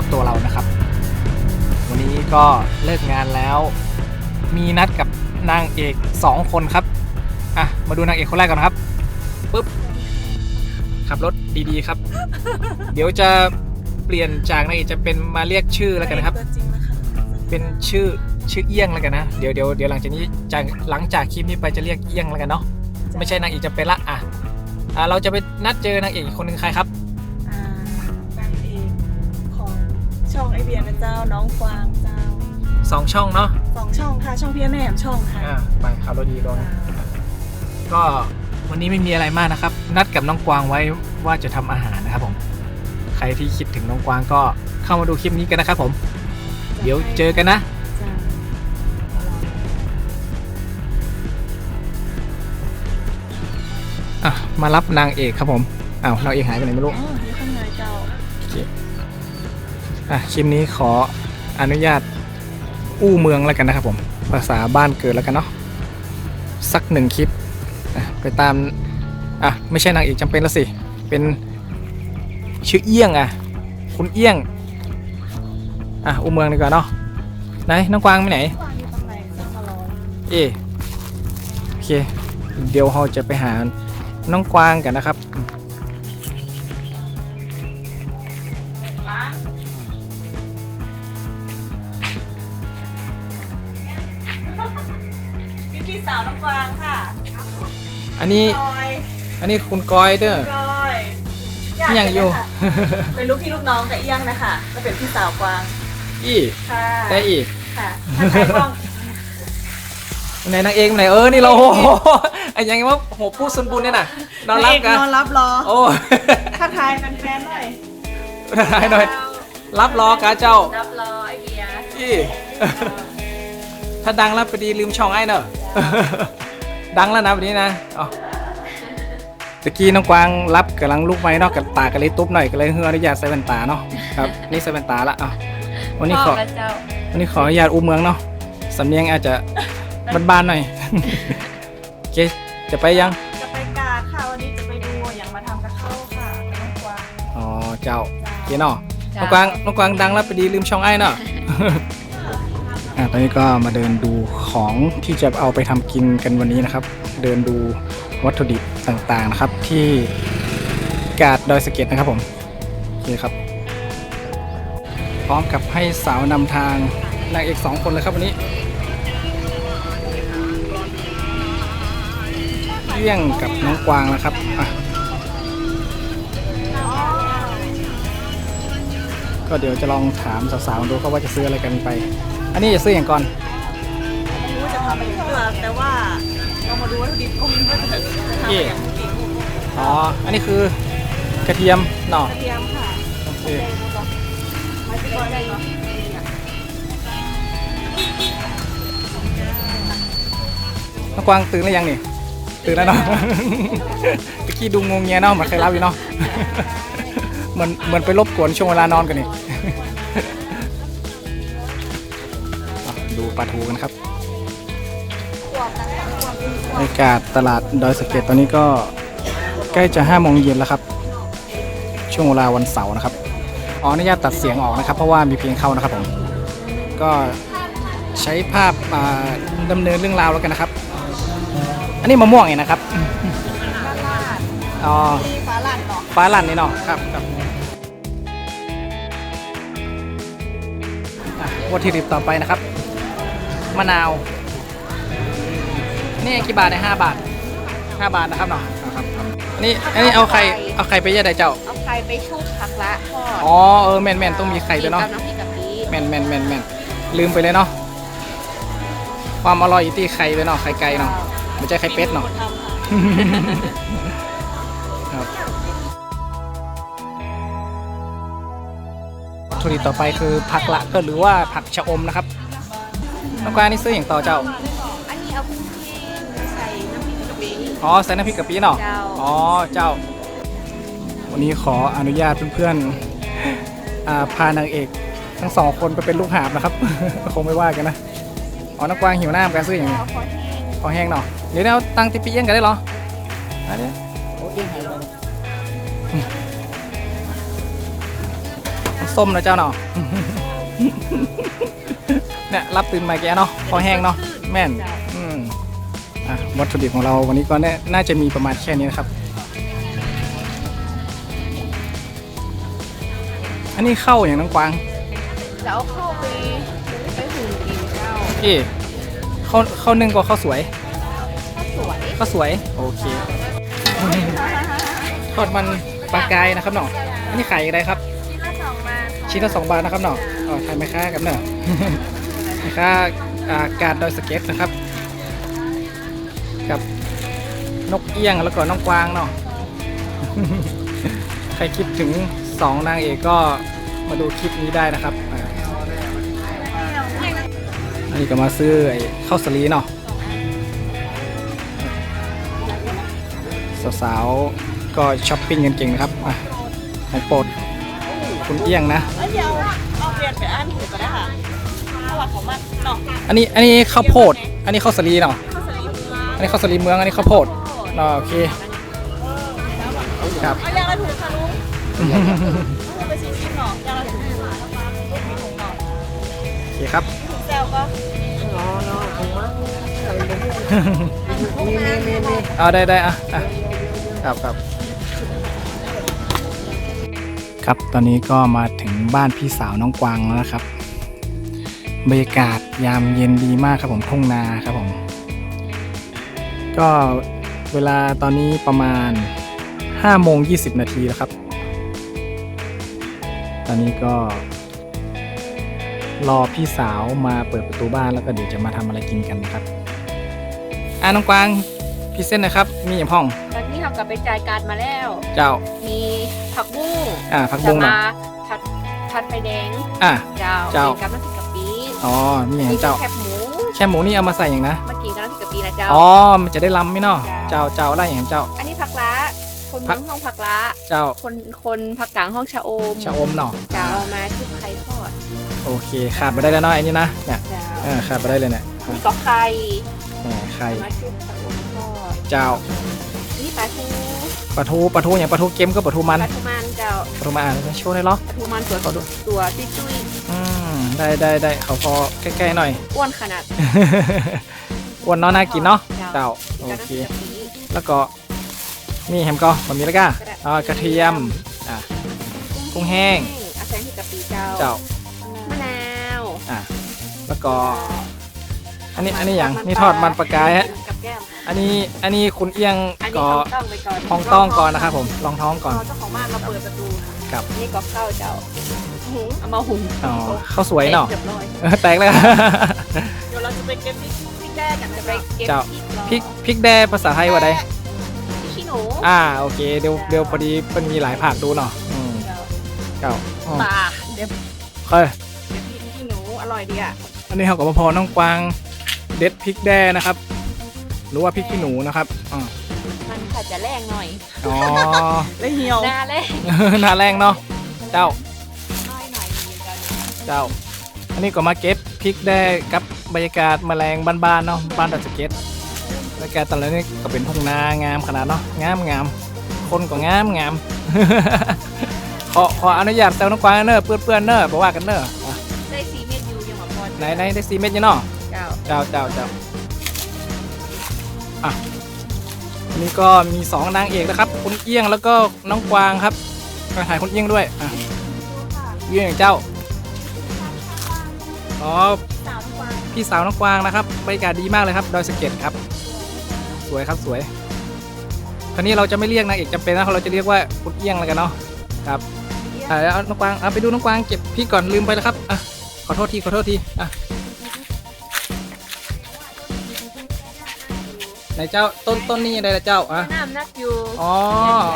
อบตัวเรานะครับ วันนี้ก็เลิกงานแล้ว มีนัดกับนางเอก 2 คนครับ อะ มาดูนางเอกคนแรกก่อนครับปุ๊บขับรถดีๆครับ เดี๋ยวจะเปลี่ยนจากนางเอกจะเป็นมาเรียกชื่อแล้วกันนะครับ ตัวจริงนะคะเป็นชื่อชื่อเอี้ยงแล้วกันนะ เดี๋ยวเดี๋ยวเดี๋ยวหลังจากนี้จากหลังจากคลิปนี้ไปจะเรียกเอี้ยงแล้วกันเนาะ ไม่ใช่นางเอกจะเป็นละอะอะ เราจะไปนัดเจอนางเอกอีกคนหนึ่งใครครับ ช่องไอเบียนะเจ้าน้องกวางเจ้าสองช่องเนาะสองช่องค่ะช่องพี่แหนมช่องค่ะอะไปขับรถดีลงก็วันนี้ไม่มีอะไรมากนะครับ นัดกับน้องกวางไว้ว่าจะทำอาหารนะครับผม ใครที่คิดถึงน้องกวางก็เข้ามาดูคลิปนี้กันนะครับผม เดี๋ยวเจอกันนะจ้าอะมารับนางเอกครับผมอ้าวนางเอกหายไปไหนไม่รู้อ๋ออยู่ข้างในเจ้าโอเคอะคลิปนี้ขออนุญาตอู้เมืองแล้วกันนะครับผมภาษาบ้านเกิดแล้วกันเนาะสักหนึ่งคลิปอะไปตามอะไม่ใช่นางเอกจำเป็นแล้วสิ เป็นชื่อเอี้ยงอะคุณเอี้ยงอะอู้เมืองดีกว่าเนาะไหนน้องกวางไปไหนกวางอยู่ข้างในเจ้ามารอเอโอเค เดี๋ยวเราจะไปหาน้องกวางกันนะครับ อันนี้ จอยอันนี้คุณกอยเด้อ จอยยังอยู่ เป็นลูกพี่ลูกน้องกับเอี้ยงนะคะก็เป็นพี่สาวกวางอีค่ะได้อีกค่ะถ้าใครต้องไหนนางเอกไหนเออ นี่เราโอ้โหไอ้ยังไงว่าโหพูดซุนบุญเนี่ยน่ะนอนรับกัน นอนรับรอโอ้ทักทายแฟนๆหน่อยทายหน่อย รับรอกาเจ้ารับรอไอเบียร์อีถ้าดังแล้วพอดีลืมช่องไอ้เนอะ ดังแล้วนะวันนี้นะอ๋อตะกี้น้องกวางรับกำลังลุกไว้เนาะกับตากันเลยตุ๊บหน่อยก็เลยเฮืออนุญาตใส่แว่นตาเนาะครับนี่ใส่แว่นตาละอะวันนี้ขอพระเจ้าวันนี้ขออนุญาตอู้เมืองเนาะสำเนียงอาจจะบ้านๆหน่อยโอเคจะไปยังจะไปกาดค่ะวันนี้จะไปดูอย่างมาทำกับข้าวค่ะน้องกวางอ๋อเจ้าโอเคเนาะน้องกวางน้องกวางดังแล้วพอดีลืมช่องไอ้เนาะ อะตอนนี้ก็มาเดินดูของที่จะเอาไปทำกินกันวันนี้นะครับ เดินดูวัตถุดิบต่างๆนะครับ ที่กาดดอยสะเก็ดนะครับผมโอเคครับ พร้อมกับให้สาวนำทางนางเอกสองคนเลยครับวันนี้เลี่ยงกับน้องกวางนะครับอะก็เดี๋ยวจะลองถามสาวๆดูเขาว่าจะซื้ออะไรกันไป อันนี้จะซื้ออย่างก่อนไม่รู้ว่าจะทำอะไรเพื่อแต่ว่าเรามาดูวัตถุดิบก่อนว่าจะทำอะไรอย่างกี่อ๋อ อันนี้คือกระเทียมเนาะกระเทียมค่ะโอเคไม่ใช่ก้อนได้เนาะน้องกวางตื่นแล้วยังนี่ ตื่นแล้วเนาะตะกี้ดูงงเงียเนาะเหมือนเคยเล่าอยู่เนาะ เหมือนเหมือนไปรบกวนช่วงเวลานอนกันนี่ ลาทูกันครับบรรยากาศตลาดดอยสะเก็ดตอนนี้ก็ใกล้จะห้าโมงเย็นแล้วครับ ช่วงเวลาวันเสาร์นะครับขออนุญาตตัดเสียงออกนะครับ เพราะว่ามีเพลงเข้านะครับผมก็ใช้ภาพมาดำเนินเรื่องราวแล้วกันนะครับ อันนี้มะม่วงไงนะครับอ๋อมีฟ้าหลั่นเนาะฟ้าลั่นนี่เนาะครับครับอะวัตถุดิบต่อไปนะครับ มะนาว นี่กี่บาทเนี่ยห้าบาทห้าบาทนะครับเนาะครับครับอันนี้อันนี้เอาไข่เอาไข่ไปเยอะได้เจ้า เอาไข่ไปชุบผักละทอดอ๋อเออแมนแมนต้องมีไข่ด้วยเนาะกับน้ำพริกกะปิแมนแมนแมนแมนลืมไปเลยเนาะความอร่อยอยู่ที่ไข่เลยเนาะไข่ไก่เนาะไม่ใช่ไข่เป็ดเนาะมีคนทำค่ะครับวัตถุดิบต่อไปคือผักละก็หรือว่าผักชะอมนะครับ น้อกวางนี่ซื้ออย่างต่อเจ้า อันนี้เอาพริกใส่น้ำพริกกะปิ อ๋อใส่น้ำพริกกะปิเนาะเอ๋อเจ้า วันนี้ขออนุญาตเพื่อนๆพานางเอก ทั้งสองคนไปเป็นลูกหาบนะครับ คงไม่ว่ากันนะ อ๋อน้อกวางหิวน้ำกันซื้ออย่างนี้ขอแห้งหน่อยเดี๋ยวเราตั้งติปีเอี้ยงกันได้หรออันนี้ส้มนะเจ้าหน่อ เนี่ยรับตื่นมาแกเนาะพอแห้งเนาะแม่นอืมอะวัตถุดิบของเราวันนี้ก็น่าน่าจะมีประมาณแค่นี้นะครับ อันนี้เข้าอย่างน้องกวางจะเอาเข้าไปไปหุงกินเจ้าพี่เข้าเข้านึ่งก็ข้าวสวยสวยข้าวสวยโอเคทอดมันปลากายนะครับเนาะอันนี้ขายอะไรครับชิ้นละสองบาทชิ้นละสองบาทนะครับเนาะอ๋อทายไหมค้ากันเนาะ แม่ค้าอ่าการดอยสเก็ตนะครับ กับนกเอี้ยงแล้วก็น้องกวางเนาะใครคิดถึงสองนางเอกก็มาดูคลิปนี้ได้นะครับอันนี้ก็มาซื้อไอ้ข้าวสลีเนาะสาวๆก็ช้อปปิ้งกันเก่งนะครับอะของโปรดคุณเอี้ยงนะ ของมันเนาะอันนี้อันนี้ข้าวโพด อันนี้ข้าวสลีเนาะข้าวสลีเมืองอันนี้ข้าวสลีเมืองอันนี้ข้าวโพดเนาะโอเคครับเอาอย่างละถุงค่ะลุงเอาไปชิ้นๆเนาะอย่างละถุงค่ะมีถุงเนาะโอเคครับถุงแซวก็เอาได้ได้อะอะครับครับครับตอนนี้ก็มาถึงบ้านพี่สาวน้องกวางแล้วนะครับ บรรยากาศยามเย็นดีมากครับผมทุ่งนาครับผม ก็เวลาตอนนี้ประมาณ5โมง20 นาทีแล้วครับ ตอนนี้ก็ รอพี่สาวมาเปิดประตูบ้านแล้วก็เดี๋ยวจะมาทำอะไรกินกันนะครับอ่าน้องกวางพรีเซนต์หนะครับ มีอย่างพ่อง ตอนนี้เรากลับไปจ่ายการมาแล้ว เจ้า มีผักบุ้งอ่าผักบุ้งจะเนาะมาผัดผัดไฟแดงอ่าเจ้าเจ้ากินกับน้ำพริกกะปิ อ๋อมีอย่างเจ้า แคบหมูแค่หมูนี่เอามาใส่อย่างนะ มากินกับน้ำพริกกะปินะเจ้า อ๋อ มันจะได้ล้ำไหมเนาะ เจ้าเจ้าอะไรอย่างเจ้า อันนี้ผักละคนผัเมืกองห้องผักละเจ้าคนคนผักกลางห้องชะอมชะอมเนาะ เจ้าเอามาชุบไข่ทอดโอเค ขาดไปได้แล้วเนาะอันนี้นะ เนี่ยเจ้าเออขาดไปได้เลยเนี่ยมีก็ไข่แหมไข่มาชุบชะอมทอดเจ้านี่ปลาทูปลาทูปลาทูอย่างปลาทูเค็มก็ปลาทูมันปลาทูมันเจ้าปลาทูมันอ่านโชว์ได้เหรอปลาทูมันตัวขอดูตัวตุ้ยอืม ได้ได้ได้เขาพอใกล้ๆหน่อยๆอ้วนขนาดอ้วนเนาะน่ากินเนาะเจ้าเจ้าโอกับเคน้ำพริกกะปิแล้วก็นี่แฮมก็มันมีแล้วก็ก็ได้อ่ากระเทียมอะ กุ้งแห้ง อาแซงที่กะปิเจ้าเจ้ามะนาวอะแล้วก็ อันนี้อันนี้อย่างนี่ทอดมันปลากายฮะกับแก้มอันนี้อันนี้คุณเอียงอันนี้ก็ต้องต้องไปก่อนทองต้องก่อนนะครับผมลองท้องก่อน เจ้าของบ้านเราเปิดประตูครับ นี่ก็ข้าวเจ้า หุงเอามาหุงอ๋อข้าวสวยเนาะเรียบร้อยเออแตกเลยเดี๋ยวเราจะไปเก็บพริกพริกแด้กันจะนะไปคะเก็บเจ้าพริกพริกพริกแดงภาษาไทยว่าใดพริกขี้หนูอ่าโอเคเดี๋ยวเดี๋ยวพอดีมันมีหลายผักดูเนาะอืมเจ้าเจ้าอ๋อตาเดี๋ยวเฮ้ยเก็บพริกขี้หนูอร่อยดีอะอันนี้เขากับพอน้องกวางเด็ดพริกแด้นะครับหรือว่าพริกขี้หนูนะครับอ๋อมันค่ะจะแรงหน่อยอ๋อแล้วเหี่ยวหน้าแรงหนาแรงเนาะเจ้า เจ้า อันนี้ก็มาเก็บพริกได้กับบรรยากาศแมลงบ้านๆเนาะบ้านดัชเก็ตบรรยากาศตอนนี้ก็เป็นทุ่งนางามขนาดเนาะงามงามคนก็งามงามขอขออนุญาตแซวน้องกวางเนอะเปื้อนเปื้อนๆเนอะบอกว่ากันเนอะอะได้สีเม็ดอยู่ยังหมดพอไหนไหนได้ซีเม็ดยังเนาะเจ้าเจ้าเจ้าเจ้าอะอันนี้ก็มีสองนางเอกนะครับคุณเอี้ยงแล้วก็น้องกวางครับมาถ่ายคุณเอี้ยงด้วยอะเอี้ยงเจ้า อ๋อสาวทุกวันพี่สาวน้องกวางนะครับบรรยากาศดีมากเลยครับดอยสะเก็ดครับ สวยครับสวย คราวนี้เราจะไม่เรียกนางเอกจำเป็นนะเราจะเรียกว่าคุณเอี้ยงแล้วกันเนาะครับอะแล้วเอาน้องกวางเอาไปดูน้องกวางเก็บพี่ก่อนลืมไปแล้วครับอะขอโทษทีขอโทษทีอะไหนเจ้าต้นต้นนี่อะไรละเจ้าอะน้ำนักอยู่อ๋อ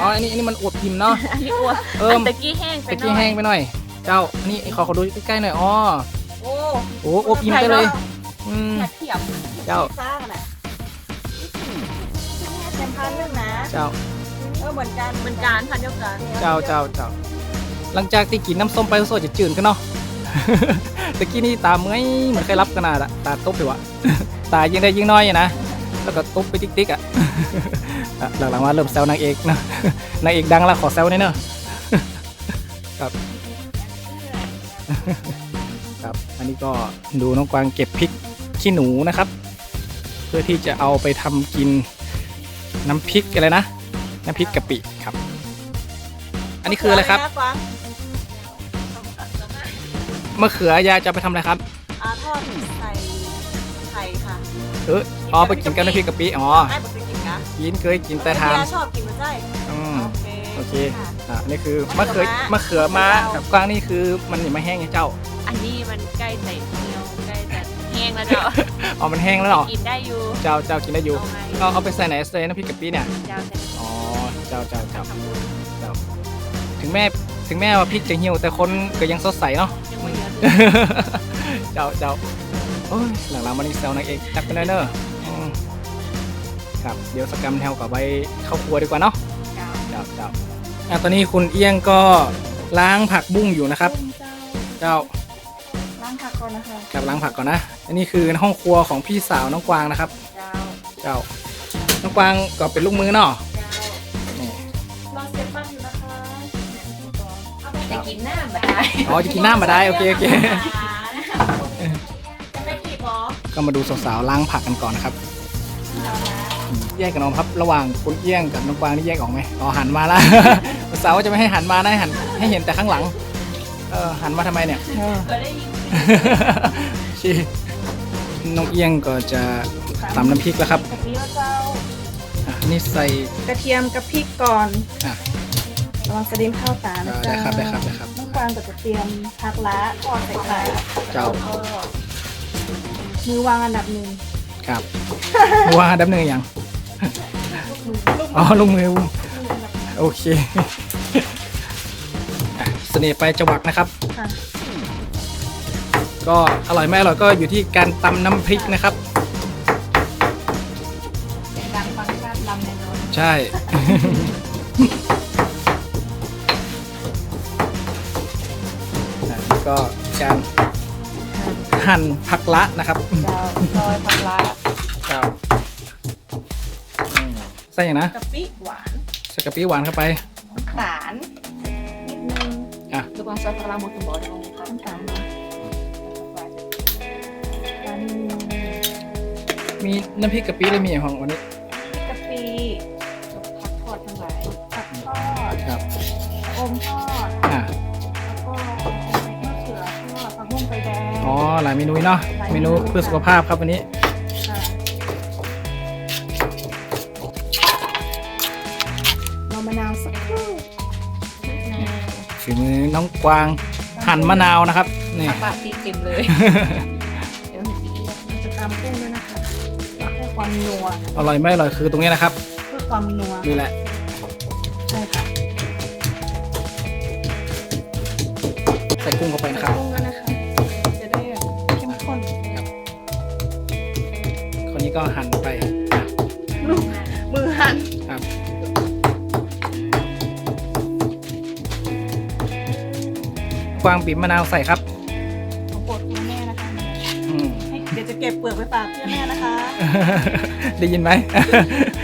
อ๋ออันนี้อันนี้มันอวบพิมพ์เนาะอันนี้อ้วนเอิมตะกี้แห้งไปตะหน่กี้อยแห้งไปหน่อย เจ้าอันนี้ขอขอดูใกล้ๆหน่อยอ๋อ โอ้โอ้อวบพิมพ์ไปเลย อืมอยากเทียบเจ้าซ่ากันอะแซมพันเรื่องนะเจ้า เออเหมือนกันเหมือนกันพันเดียวกันเจ้าเจ้าเจ้าหลังจากที่กินน้ำส้มไปโซจะจืดกันเนาะตะกี้นี่ตาเมื่อยเหมือนใครรับขนาดอะตาตุ๊บอยู่อะตายิ่งได้ยิ่งน้อยอะนะแล้วก็ตุ๊บไปติ๊กๆอะอะหลังๆมาเริ่มแซวนางเอกนะนางเอกดังแล้วขอแซวหน่อยเนอะครับ ครับ อันนี้ก็ดูน้องกวางเก็บพริกขี้หนูนะครับ เพื่อที่จะเอาไปทำกินน้ำพริกอะไรนะ น้ำพริกกะปิครับ อันนี้คืออะไรครับนกวางมะเขือยายจะเอาไปทำอะไรครับอ่าทอดใส่ไข่ค่ะ เอออ๋อไปกินกับน้ำพริกกะปิอ๋อได้ปกติกินนะกินเคยกินแต่ทานเมียชอบกินมันได้อืมโอเคโอเคค่ะอะอันนี่คือมะเขือมะเขือม้ากับกวางนี่คือมันยังไม่แห้งไงเจ้าอั นนี้มันใกล้ใส่เนียวใกล้จะแห้งแล้วเจ้าอ๋อมันแห้งแล้วเหรอกินได้อยู่เจ้าเจ้ากินได้อยู่เอาไงก็เอาไปใส่ไหนใส่น้ำพริกกะปิเนี่ยเจ้าจะอ๋อเจ้าเจ้าเจ้าเจ้าถึงแม่ถึงแม่ว่าพริกจะเหี่ยวแต่คนก็ยังสดใสเนาะยังไม่เยอะเจ้าเจ้าโอ้ยหลังๆมันนี่แซวนางเอกจักเป็นไรเนอะอืมครับเดี๋ยวสกรรมแถวกับไปเข้าครัวดีกว่าเนาะเจ้าเจ้าเจ้าอะตอนนี้คุณเอี้ยงก็ล้างผักบุ้งอยู่นะครับ เจ้าล้างผั กก่อนนะคะกลับล้างผักก่อนนะ อันนี้คือห้องครัวของพี่สาวน้องกวางนะครับ เจ้าเจ้า น้องกวางก็เป็นลูกมือเนาะเจ้านี่รอเสร็จบ้างอยู่นะคะจะกินหน้าบัดได้อ๋อจะกินน้ำมาได้โอเคโอเค จะไม่ขีดหรอก็มาดูสาวๆล้างผักกันก่อนนะครับอืมแยกกันออกครับ ระหว่างคุณเอี้ยงกับน้องกวางนี่แยกออกไหมอ๋อหันมาละ สาวๆว่าจะไม่ให้หันมานะให้หันให้เห็นแต่ข้างหลัง เออหันมาทำไมเนี่ยเออก็ได้ยิน ชีน้องเอี้ยงก็จะตำน้ำพริกแล้วครับกะทิแล้วเจ้าอะนี่ใส่กระเทียมกับพริกก่อนอะระวังสะดินเข้าตานะอ่าเจ้าได้ครับได้ครับได้ครับ น้องกวางก็จะเตรียมผักล้าทอดใส่ไข่เจ้ามือวางอันดับหนึ่งครับว่าดับหนึ่งอย่างอ๋อลุงมือโอเคอะเสน่ห์ไปจังหวักนะครับ ค่ะ ก็อร่อยไม่อร่อยก็อยู่ที่การตำน้ำพริกนะครับ ดังฟังชาติลำแน่นอนใช่ อะก็การหั่นผักละนะครับเจ้าซอยผักล้าครับอืมใส่อย่างนะกะปิหวานใส่กะปิหวานเข้าไปตาลนิดนึงอะ ลูกวางซอยพลังหมดทุกบ่อเลยน้ำต มีน้ำพริกกะปิเลยมีอย่างของวันนี้กะปิผักทอดทั้งหลายผักทอดครับอมทอดอะแล้วก็มะเขือทอดผักบุ้งไฟแดงอ๋อหลายเมนูเนาะเมนูเพื่อสุขภาพครับวันนี้ค่ะเรามะนาวสักครู่ฝีมือน้องกวางหั่นมะนาวนะครับนี่ ปากตีเต็มเลย ความนัวอร่อยไม่อร่อยคือตรงนี้นะครับ เพื่อความนัวนี่แหละ ใช่ค่ะใส่กุ้งเข้าไปนะครับ กุ้งด้วยนะคะ จะได้เข้มข้นคนนี้ก็หั่นไปอะลูกมือหั่นครับ กวางบีบมะนาวใส่ครับ ได้ยินไหม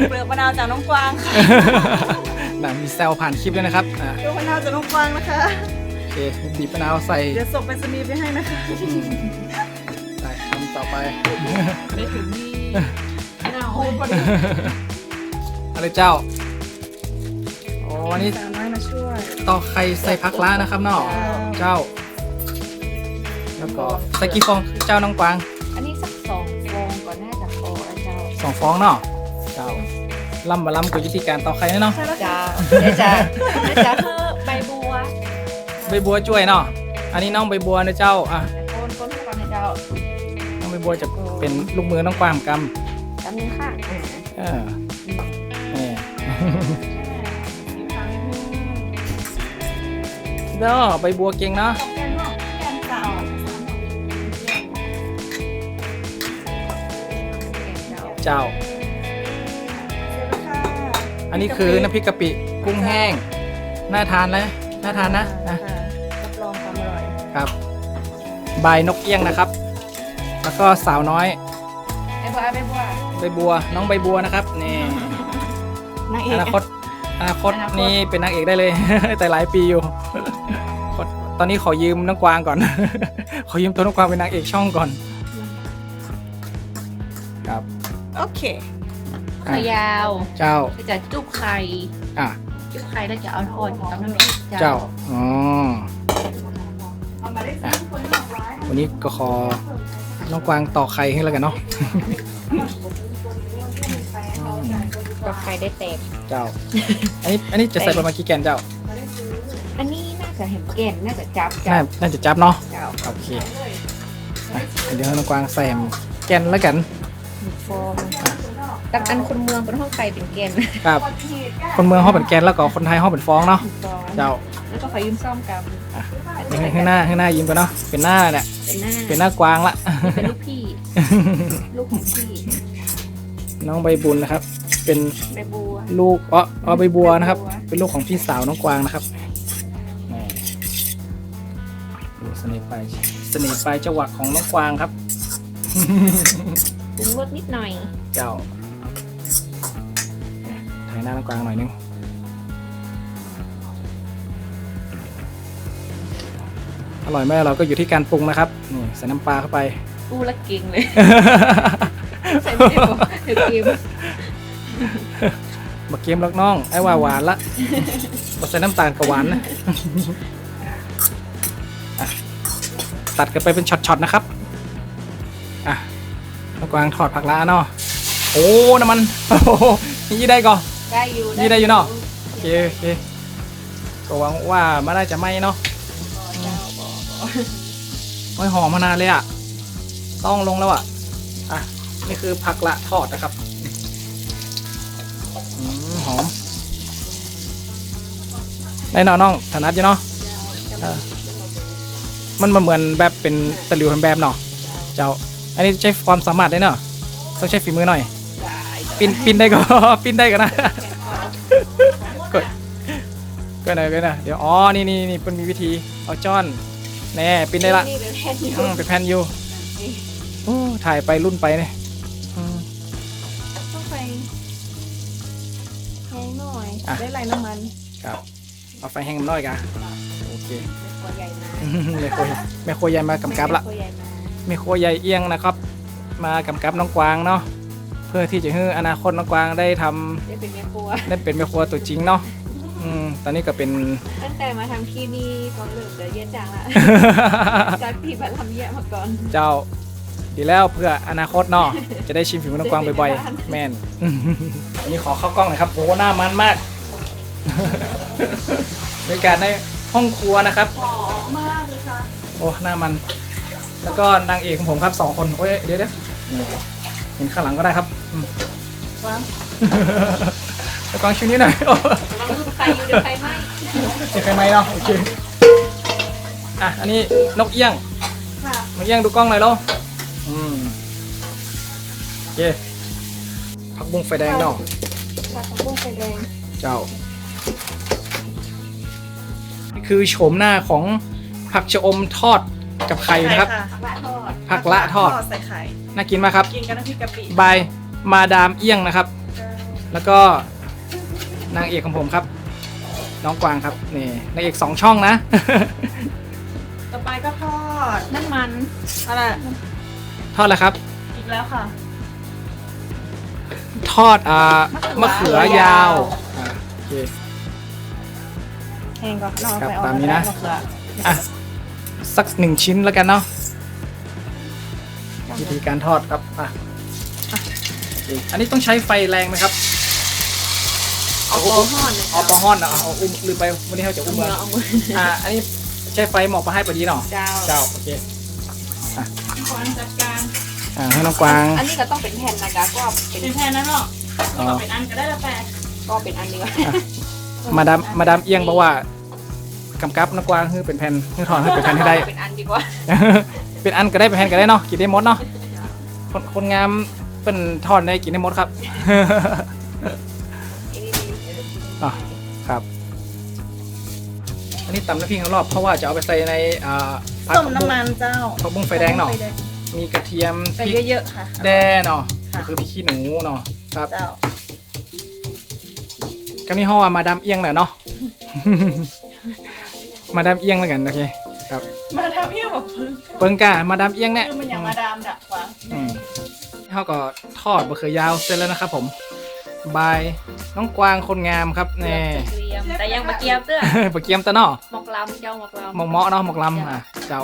เปลือกมะนาวจากน้องกวางค่ะน่ะมีแซวผ่านคลิปด้วยนะครับอะเปลือกมะนาวจากน้องกวางนะคะ โอเคบีบมะนาวใส่เดี๋ยวส่งไปสนีย์ไปให้นะคะอืมได้ทำต่อไป ไม่ถึงนี่เน่าคูณพอดีอะไรเจ้าอ๋ออันนี้สาวน้อยมาช่วยตอกไข่ใส่พักล้านะครับเนาะเจ้าเจ้า แล้วก็ใส่กี่ฟองเจ้าน้องกวาง สองฟองเนาะเจ้าล่ำบะล่ำกับวิธีการตอกไข่เนาะใช่แล้วค่ะเจ้าเดี๋ยวจะเดี๋ยวจะคือใบบัว ใบบัวช่วยเนาะอันนี้น้องใบบัวนะเจ้าอะโคนก้นเข้าไปในเจ้าน้องใบบัวจะเป็นลูกมือน้องกวางกจำนึงค่ะอ่าำเออนี่เนาะใบบัวเก่งเนาะ เจ้าเจ้าเสร็จแล้วค่ะอันนี้คือน้ำพริกกะปิกุ้งแห้ง น่าทานเลยน่าทานนะนะค่ะรับรองความอร่อยครับบายนกเอี้ยงนะครับ แล้วก็สาวน้อยไอ้บัวไอ้บัวใบบัวน้องใบบัวนะครับนี่นางเออกนาคตอนาคตอนาคตนี่เป็นนางเอกได้เลย แต่หลายปีอยู่คตตอนนี้ขอยืมน้องกวางก่อน ขอยืมตัวน้องกวางเป็นนางเอกช่องก่อน โอเคไข่ยาวเจ้าก็จะจุ๊บไข่อะ จุ๊บไข่แล้วจะเอาทอดกับน้ำพริกเจ้า อ๋ออะวันนี้ก็ขอน้องกวางต่อไข่ให้แล้วกันเนาะ กับไข่ได้แตกเจ้า อันนี้ อันนี้จะใส่ประมาณกี่แกนเจ้า อันนี้น่าจะเห็นแก่นน่าจะจับน่าจับน่าจะจับเนาะ เจ้า โอเคอะเดี๋ยวให้น้องกวางใส่แกนแล้วกันหมู ฟองตั้งอันคนเมืองเป็นห้องไก่เป็นแก่นครับ คนเมืองห้องเป็นแกนแล้วก็คนไทยห้องเป็นฟองเนาะหมูฟองเจ้าแล้วก็ไข่ยืมซ่อมกับให้ข้างหน้าข้างหน้ายิ้มกันเนาะเป็นหน้าเนี่ยเป็นหน้าเป็นหน้ากวางละเป็นลูกพี่ ลูกของพี่น้องใบบุญนะครับ เป็นใบบัวลูกอ๋ออ๋อใบบัวนะครับใบบัวเป็นลูกของพี่สาวน้องกวางนะครับนี่ดูเสน่ห์ปลายเสน่ห์ปลายจังหวะของน้องกวางครับ ปรุงรสนิดหน่อย เจ้าถ่ายหน้าน้องกวางหน่อยนึงอร่อยไหมเราก็อยู่ที่การปรุงนะครับนี่ใส่น้ำปลาเข้าไปปูละเก่งเลย ใส่ไม่ได้บอกเดี๋ยวเกมบักเกมล็อกน้อง ไอ้ว่าหวานละบใส่น้ำตาลกับหวานนะอะตัดกันไปเป็นช็อตๆนะครับอะ น้องกวางถอดผักละเนาะโอ้น้ำมันโอ้โหนี่ได้ก่อนได้อยู่นี่ได้อยู่เนาะ โอเคโอเคก็หวังว่าไม่ได้จะไหมเนาะโอ้ยหอมมานานเลยอะ ต้องลงแล้วอะ อะ นี่คือผักละทอดนะครับอืมหอมได้เนาะน้องถนัดอยู่เนาะเออมันมาเหมือนแบบเป็นตะหลิวแฮมแบบเนาะเจ้า อันนี้ใช้ความสามารถได้เนาะต้องใช้ฝีมือหน่อยปินปินได้ก็ปินได้ก็นะกดก็หน่อยก็หน่อยเดี๋ยวอ๋อนี่นี่นี่มันมีวิธีเอาจ้อนแน่ปินได้ละนี่เป็นแผ่นอยู่อืมเป็นแผ่นอยู่โอ้ถ่ายไปรุ่นไปเนี่ยอืมต้องไปแห้งหน่อยอะได้ไรน้ำมันครับเอาไฟแห้งน้อยกะโอเคตัวใหญ่มาอืมแม่โคยแม่โคยใหญ่มากำกับละ ตัวใหญ่มาแม่โคยใหญ่เอียงนะครับ มากำกับน้องกวางเนาะเพื่อที่จะให้อนาคตน้องกวางได้ทำได้เป็นแม่ครัว ได้เป็นแม่ครัวตัวจริงเนาะอืมตอนนี้ก็เป็น ตั้งแต่มาทำที่นี่ก็เริ่มจะเย็นจังละ จากที่บัตรทำแย่มาก่อน เจ้าดีแล้วเพื่ออนาคตเนาะจะได้ชิมฝีมือน้องกวางบ่อยๆ แม่น อันนี้ขอเข้ากล้องหน่อยครับโหหน้ามันมาก บรรยากาศในห้องครัวนะครับ หอมมากเลยค่ะ โอ้หน้ามัน แล้วก็นางเอกของผมครับสองคนโอ้ยเดี๋ยวเดี๋ยวนี่เห็นข้างหลังก็ได้ครับอืมว้าวแล้วกวางชิ้นนี้หน่อยโอ้ลองดูใครอยู่เดี๋ยวใครไม่เห็นใครไหมเนาะโอเคอะอันนี้นกเอี้ยงค่ะนกเอี้ยงดูกล้องหน่อยแล้วอืมโอเคผักบุ้งไฟแดงเนาะผักของบุ้งไฟแดงเจ้านี่คือโฉมหน้าของผักชะอมทอด กับไข่นะครับใช่ละทอดผักละทอด ใส่ไข่น่ากินมากครับกินกับน้ำพริกกะปิบายมาดามเอี้ยงนะครับ แล้วก็นางเอกของผมครับ น้องกวางครับนี่นางเอกสองช่องนะ ต่อไปก็ทอดน้ำมันอะไรทอดแล้วครับ อีกแล้วค่ะ ทอดอ่ามะมะเขืเขืออ ยายาววอ่าโอเค แห้งก่อนนอกครับไปออกตามนี้นะ มะเขืออะ สักหนึ่งชิ้นแล้วกันเนาะวิธีการทอดครับอะอะโอเคอันนี้ต้องใช้ไฟแรงไหมครับเอาโปห่อนเลยเอาปลาห่อนเหรอเอาอุ้มลืมไปวันนี้เขาจะเอาอุ้มมือมาเอามืออ่าอันนี้ใช้ไฟหมอกมาให้พอดีเนาะเจ้าเจ้าโอเคขอจัดการอ่าให้น้องกวาง อันนี้ก็ต้องเป็นแผ่นนะจ๊ะก็เป็นเป็นแพนนั้นหรอกอ๋อต่อเป็นอันก็ได้ละแปดก็เป็นอันเดียวมาดามมาดามเอียงบอกว่า กำกับน้องกวางคือเป็นแผ่นคือถอนให้เป็นแผ่นให้ได้ เป็นอันดีกว่าเป็นอันก็ได้เป็นแผ่นก็ได้เนาะกินได้หมดเนาะคนคนงามเป็นทอดได้กินได้หมดครับอะครับ อันนี้ตำน้ำพริกข้างรอบเพราะว่าจะเอาไปใส่ในอ่าผัดต้มผักบุ้งน้ำมันเจ้าผักบุ้งไฟแดงเนาะไฟแงมีกระเทียมใส่พริกเยอะๆค่ะ แด้เนาะค่ะ ก็คือพริกขี้หนูเนาะครับเจ้าก็มีห้อว่ามาดามเอียงแหละเนาะ มาดามเอียงแล้วกันโอเคดามเอี้ยแบบพึ่งเปิงกามาดามเอียงเนี่ยคือมันอย่างมาดามดักกว่าอืมเขาก็ทอดบะเขือยาวเสร็จแล้วนะครับผมบายน้องกวางคนงามครับแน่เกรียมแต่ยังมาเกียบเตื้อปะเกียมตะเนอหมกลำเจ้าหมกลำหมอกเมาะเนาะหมอกลำอะเจ้า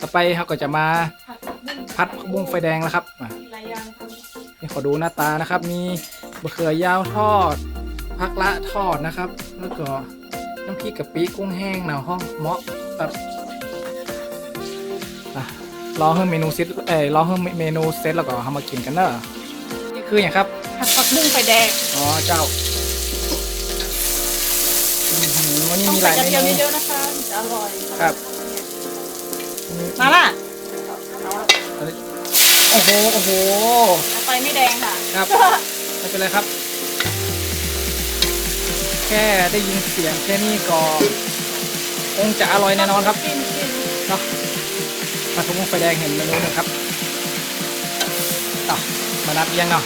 ต่อไปเขาก็จะมาพัดผักบุ้งไฟแดงแล้วครับอะหลายอย่างค่ะนี่ขอดูหน้าตานะครับ มีบะเขือยาวทอดผักละทอดนะครับ แล้วก็ น้ำพริกกะปิกุ้งแห้งหนาห้องเหมาะแบบอะรอให้เมนูเสร็จเอ้ยรอให้เมนูเสร็จแล้วก็เอามากินกันเนอะนี่คืออย่างครับผัดผักบุ้งไฟแดงอ๋อเจ้าอื้อหือวันนี้ต้องมีหใส่ลายกระเมเทียมนูเยอะๆนะคะถึงจะอร่อยครับมาล่ะโอ้โหโอ้โหไฟไม่แดงค่ะครับไม่เป็นไรครับแค่ได้ยินเสียงแค่นี้ก็คงจะอร่อยแน่นอนครับกินกินเนาะปลาทูมุ้งไฟแดงเห็นเมนูหนึ่งครับต่อมาดับเอียงเนาะ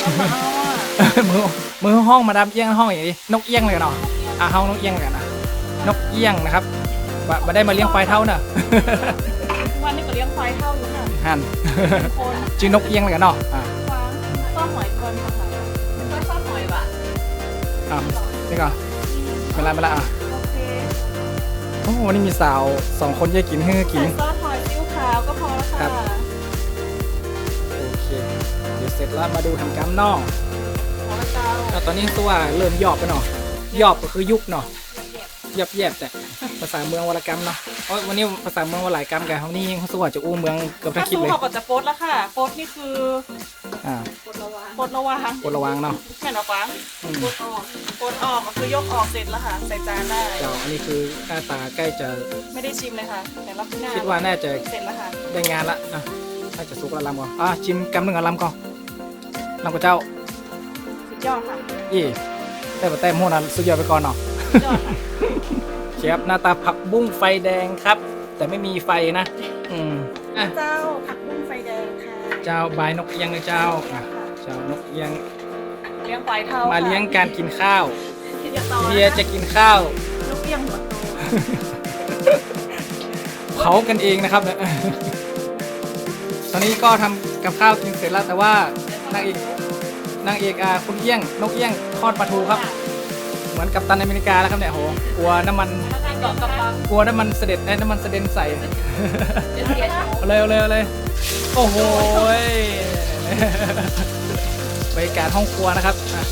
เอามาเอาอะมือมือห้องมาดับเอียงห้องอย่างนี้นกเอียงเลยกันเนาะอะห้องนกเอียงกันนะนกเอียงนะครับบมาได้มาเลี้ยงควายเท่าเนอะทุกวันนี้ก็เลี้ยงควายเข้าอยู่ค่ะฮันคนชื่อนกเอียงเลยกันเนาะอะควางต้มหอยก่อนค่ะก็ชอบหอยว่ะอะ นี่ก่อนเวลาเวลาอะโอเคโอ้วันนี้มีสาวสองคนแยกกินให้กินใส่ซอสหอยซีอิ๊วขาวก็พอแล้วครัค่ะบ โอเคเดี๋ยวเสร็จแล้วมาดูทำกำนอกขอพระเจ้าแล้วตอนนี้ตัวเริ่มยอบไปเนาะยอบก็คือยุบเนาะ ยับแยบแต่ภาษาเมืองวรรณกรรมเนาะเพราะวันนี้ภาษาเมืองวรรณกรรมกันเขานี่เขาสวัสจะอู้เมืองเกือบทั้ถ้างคลิปสู้เลยเขาก็จะโพสต์แล้วค่ะโพสต์นี่คืออ่าคนละวานโพสต์ระวังกดระวังเนาะแม่นเอากวางอืมโพสต์ออกโพสต์ออกก็คือยกออกเสร็จแล้วค่ะใส่จานได้เจ้าอันนี้คือหน้าตาใกล้จะไม่ได้ชิมเลยค่ะแต่รับหน้าคิดว่าน่าจะเสร็จแล้วค่ะได้งานละอะน่าจะสุกแล้วลำก่อนอะชิมกำหนึ่งก่อนลำก่อนลำกับเจ้าสุดยอดค่ะยี่แต่ว่าแต่โมนันสุดยอดไปก่อนเนาะสุดยอดค่ะ เชฟหน้าตาผักบุ้งไฟแดงครับ แต่ไม่มีไฟนะ อืมอะเจ้าผักบุ้งไฟแดงค่ะเจ้าบายนกเอียงเลยเจ้าอะเจ้านกเอียงเลี้ยงควายเท่ามามาเลี้ยงการกินข้าวที่จะต่อเฮียจะกินข้าว ลูกเอี้ยงหัวโตเผากันเองนะครับเนี่ยตอนนี้ก็ทำกับข้าวกินเสร็จแล้วแต่ว่านางเอกนางเอกอะคุณเอี้ยง นกเอี้ยงทอดปลาทูครับ เหมือนกับตันอเมริกาแล้วครับเนี่ยโหกลัวน้ำมันเกาะกระปังกลัวน้ำมันเสด็จไอ้น้ำมันเสด็นใส่เดี๋ยวเสียเอาเลยเอาเลยเอาเลยโอ้โหยบรรยากาศห้องครัวนะครับอะ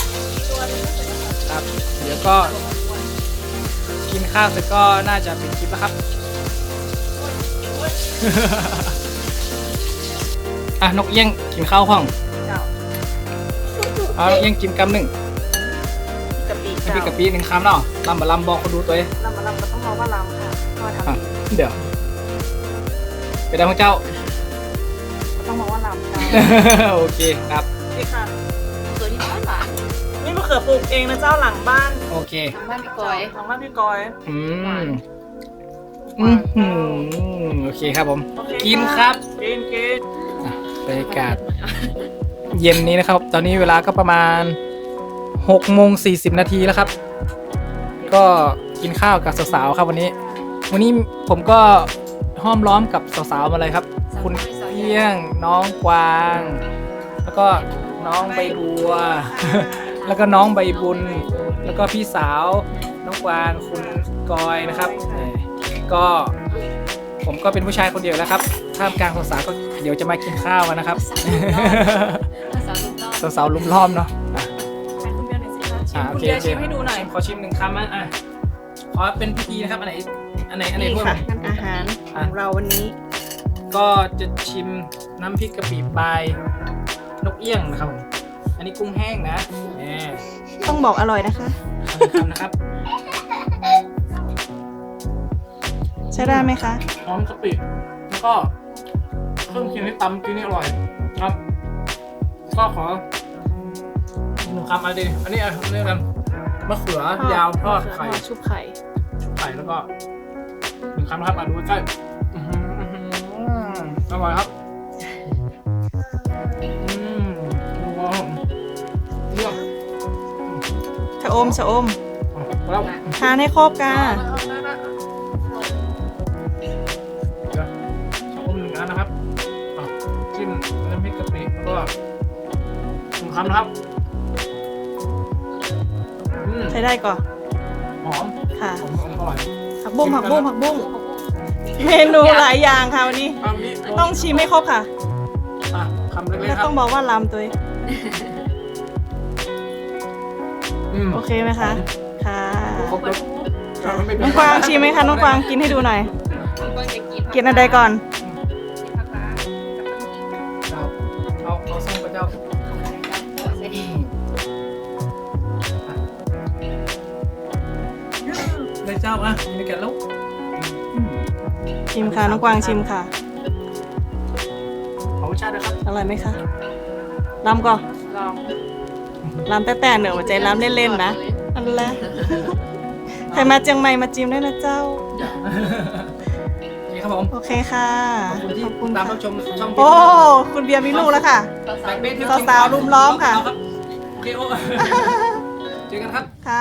ตัวนึงก็เสร็จแล้วค่ะครับ เดี๋ยวก็กินข้าวเสร็จก็น่าจะปิดคลิปแล้วครับ อะนกเอี้ยงกินข้าวห้องเจ้า เอานกเอี้ยงกินกำหนึ่งกะปิให้เจ้า พี่กับพี่หนึ่งคำเนาะลำบะลำบอกเขาดูตัวเองลำมาลำก็ต้องรอว่าลำค่ะเพราะว่าทำอะดีเดี๋ยวไปได้ของเจ้าก็ต้องบอกว่าลำเจ้าโอเคครับนี่ค่ะตัวที่บ้านหวานนี่มะเขือปลูกเองนะเจ้าหลังบ้านโอเคทางบ้านพี่กอยหลังบ้านพี่กอยอืมอืมหืมโอเคครับผมโอเคกินครับกินกินบรรยากาศเย็นนี้นะครับ ตอนนี้เวลาก็ประมาณ 6โมง40 นาทีแล้วครับ ก็กินข้าวกับสาวๆครับวันนี้ วันนี้ผมก็ห้อมล้อมกับสาวๆมาเลยครับ คุณเพียงน้องกวาง แล้วก็น้องใบบัว แล้วก็น้องใบบุญ แล้วก็พี่สาวน้องกวางคุณกอยนะครับเอ่อก็ผมก็เป็นผู้ชายคนเดียวแล้วครับท่ามกลางสาวๆก็เดี๋ยวจะมากินข้าวกันนะครับ สาวลูกน้องสาวๆลุมล้อมเนาะอะให้คุณเบียร์หน่อยสิคะชิอะมโอคุณเคเบียโอร์เค ชิมให้ดูหน่อย ขอชิมหนึ่งคำนะอะขอเป็นพิธีนะครับ อันไหน อันไหน อันไหนนี่พูดค่ะอาหารอะของเราวันนี้ก็จะชิมน้ำพริกกะปิปลายนกเอี้ยงนะครับผมอันนี้กุ้งแห้งนะแหม ต้องบอกอร่อยนะคะขอบคุณนะครับใช้ได้ไหมคะหอมกะปิแล้วก็เครื่องเคียงที่ตำกินนี่อร่อยครับ ก็ขอ หนึ่งคำมาดิอันนี้อาเรื่กันมะเขือยาวทอดไข่ชุบไข่ ชุบไข่แล้วก็หนึ่งคำนะครับมาดูใกล้อร่อยครับอืมดูว่าเลือกชะอมชะอมอ๋อพทานให้ครบกันชะอมหนึ่งอันนะครับจิ้มน้ำพริกกะปิแล้วก็หนึ่งคำนะครับ ใช้ได้ก่อนหอมค่ะหอมหอมอร่อยผักบุ้งผักบุ้งผักบุ้งเมนูหลายอย่างค่ะวันนี้คำนี้ต้องชิมให้ครบค่ะอะคำเล็กแล้วๆครัต้บองบอกว่าลำตัวเองอืมโอเคไหมคะค่ะครบรสค่ะน้องกวางชิมไหมคะน้องกวางกินให้ดูหน่อยก็จะกินกินอะไรก่อน ชิมค่ะน้องกวางชิมค่ะขอบคุณชาตินะครับอร่อยไหมคะลำก่อนลองลำแต่แต่เหนือหัวใจลำเล่นๆนะอันแหละใครมาเจียงใหม่มาจิ้มได้นะเจ้านี่ครับผมโอเคค่ะขอบคุณที่ขอบคุณตามค่ะรับชมช่องโอ้คุณเบียร์มีลูกแล้วค่ะแบล็คเบสสาวๆรุมล้อมค่ะโอเคโอ้เจอกันครับค่ะ